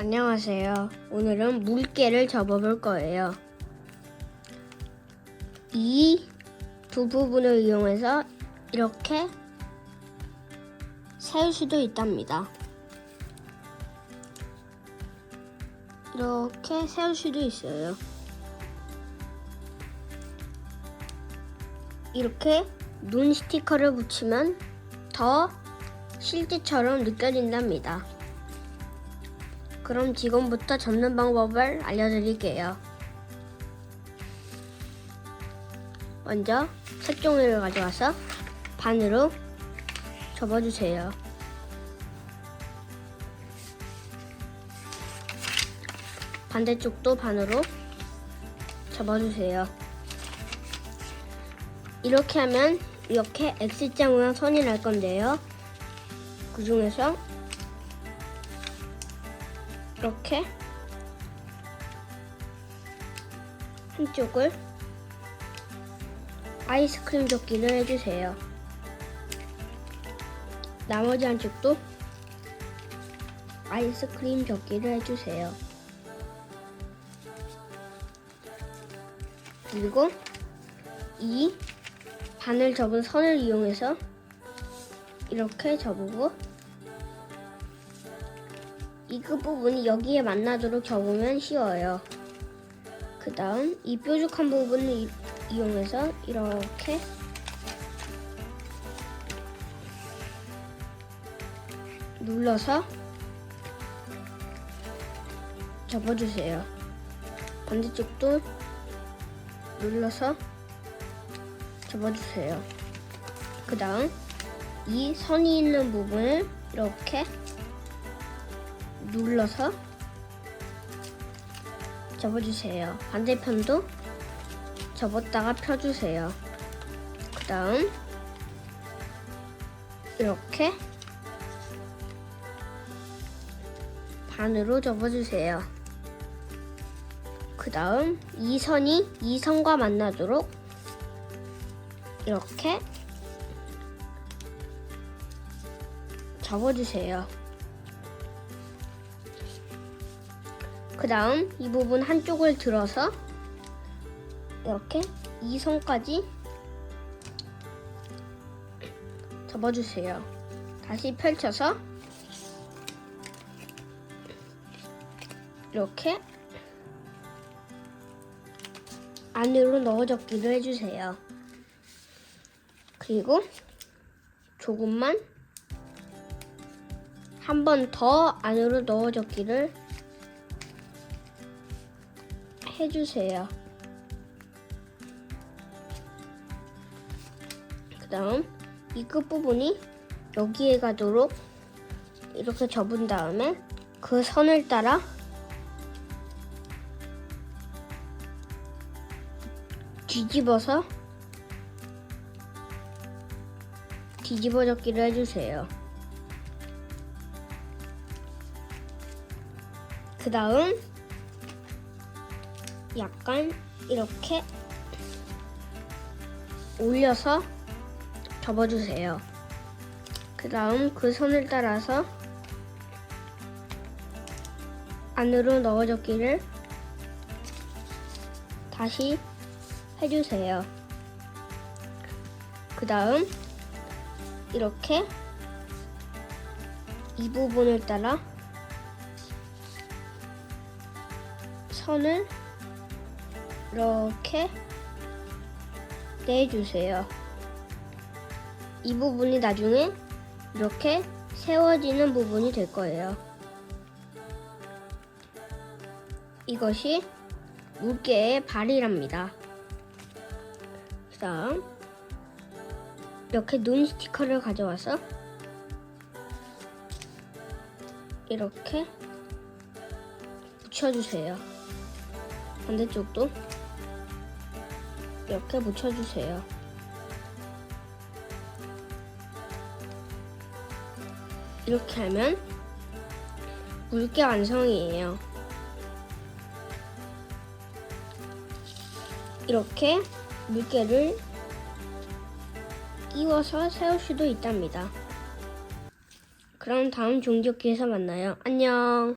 안녕하세요. 오늘은 물개를 접어볼 거예요. 이 두 부분을 이용해서 이렇게 세울 수도 있답니다. 이렇게 세울 수도 있어요. 이렇게 눈 스티커를 붙이면 더 실제처럼 느껴진답니다. 그럼 지금부터 접는 방법을 알려드릴게요. 먼저 색종이를 가져와서 반으로 접어주세요. 반대쪽도 반으로 접어주세요. 이렇게 하면 이렇게 X자 모양 선이 날 건데요. 그 중에서 이렇게 한쪽을 아이스크림 접기를 해주세요. 나머지 한쪽도 아이스크림 접기를 해주세요. 그리고 이 바늘 접은 선을 이용해서 이렇게 접고 이 끝 부분이 여기에 만나도록 접으면 쉬워요. 그 다음 이 뾰족한 부분을 이, 이용해서 이렇게 눌러서 접어주세요. 반대쪽도 눌러서 접어주세요. 그 다음 이 선이 있는 부분을 이렇게 눌러서 접어주세요. 반대편도 접었다가 펴주세요. 그 다음 이렇게 반으로 접어주세요. 그 다음 이 선이 이 선과 만나도록 이렇게 접어주세요. 그 다음 이 부분 한쪽을 들어서 이렇게 이 선까지 접어주세요. 다시 펼쳐서 이렇게 안으로 넣어 접기를 해주세요. 그리고 조금만 한 번 더 안으로 넣어 접기를 해주세요. 그 다음 이 끝 부분이 여기에 가도록 이렇게 접은 다음에 그 선을 따라 뒤집어서 뒤집어 접기를 해주세요. 그 다음 약간 이렇게 올려서 접어주세요. 그 다음 그 선을 따라서 안으로 넣어 접기를 다시 해주세요. 그 다음 이렇게 이 부분을 따라 선을 이렇게 내주세요. 이 부분이 나중에 이렇게 세워지는 부분이 될 거예요. 이것이 물개의 발이랍니다. 그 다음 이렇게 눈 스티커를 가져와서 이렇게 붙여주세요. 반대쪽도 이렇게 붙여주세요. 이렇게 하면 물개 완성이에요. 이렇게 물개를 끼워서 세울 수도 있답니다. 그럼 다음 종족기에서 만나요. 안녕.